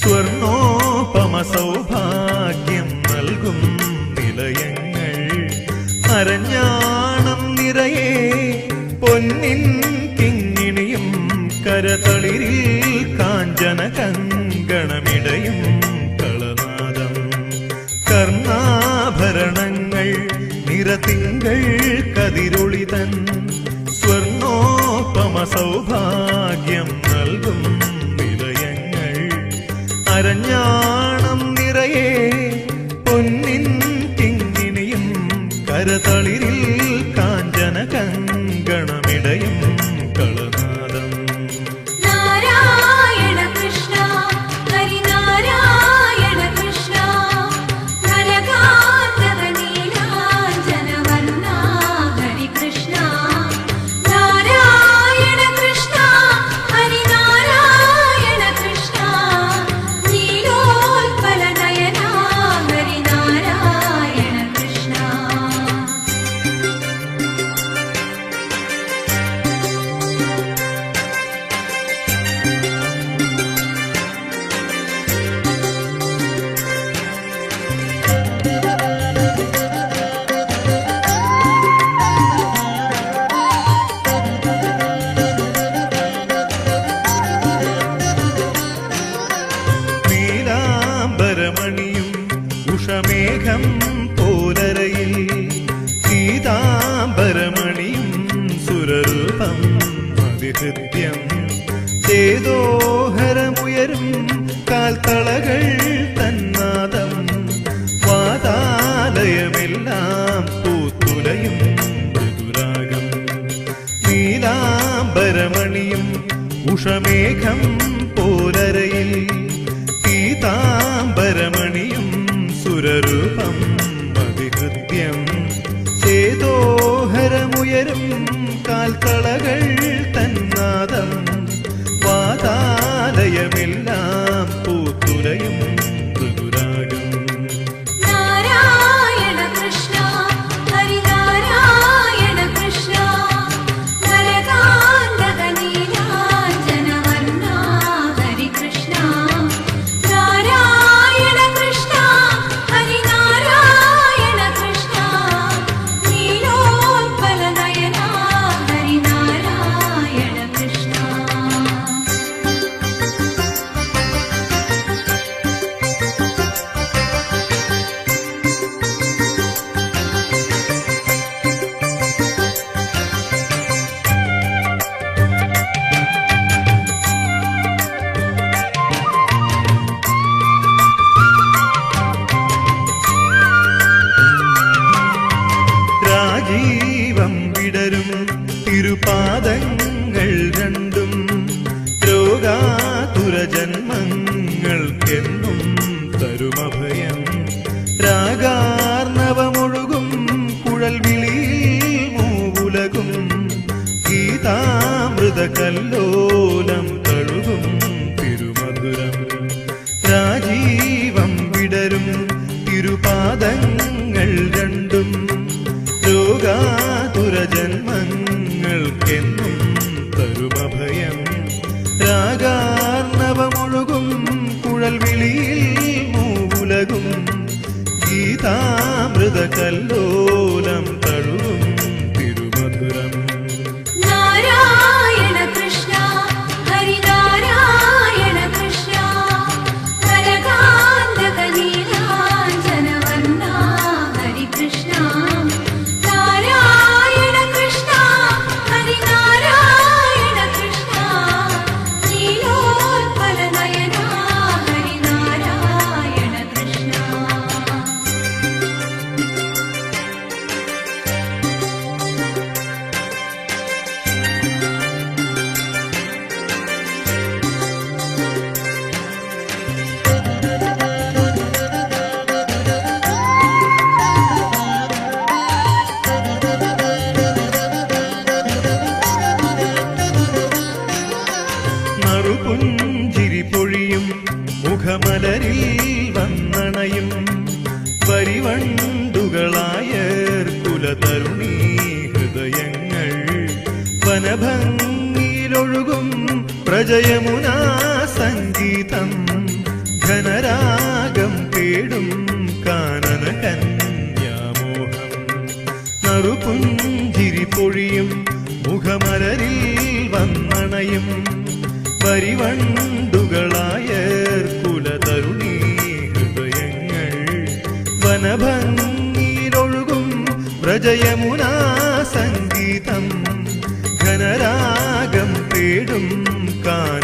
സ്വർണോപമ സൗഭാഗ്യം നൽകും നിലയങ്ങൾ. അരഞ്ഞാണം നിറയെ പൊന്നിൻ കിങ്ങിണിയും കരതളിരിൽ കാഞ്ചന കങ്കണമിടയും കളനാദം. കർണാഭരണങ്ങൾ നിറത്തിങ്കൾ കതിരൊളിതൻ സ്വർണോപമ സൗഭാഗ്യം നൽകും അരഞ്ഞാണം നിറയെ പൊന്നിൻ തിങ്ങിനിയും കരതളിരിൽ കാഞ്ചന കങ്കണമിടയും കളനാദം ഉഷമേഘം പോലരയിൽ സീതാംബരമണിയും സുരരൂപം അതിഹൃദ്യം ചേതോഹരമുയരും കാൽത്തളകൾ തന്നാദം വാതാലയമെല്ലാം പൂത്തുലയും മൃദുരാഗം. നീലാംബരമണിയും ഉഷമേഘം പൂത്തുലയും തിരുപാദങ്ങൾ രണ്ടും രോഗാതുര ജന്മങ്ങൾക്കെന്നും തരുമഭയം. രാഗാർണവമൊഴുകും കുഴൽ വിളിയിൽ മൂവുലകും ഗീതാമൃത കല്ലോലം കഴുകും തിരുമധുരം. രാജീവം വിടരും തിരുപാദങ്ങൾ ഗീതാമൃത നറുപുഞ്ചിരി പൊഴിയും മുഖമലരിൽ വന്നണയും പരിവണ്ടുകളായ കുലതരുണി ഹൃദയങ്ങൾ. വനഭംഗിയിലൊഴുകും പ്രജയമുനാ സംഗീതം. ഘനരാഗം തേടും കാനന കന്യാമോഹം. നറുപുഞ്ചിരി പൊഴിയും മുഖമലരിൽ വന്നണയും വരിവണ്ടുകളായ കുലതരുണീ ഹൃദയങ്ങൾ വനഭംഗിയിലൊഴുകും വ്രജയമുനാ സംഗീതം ഘനരാഗം തേടും കന്യാമോഹം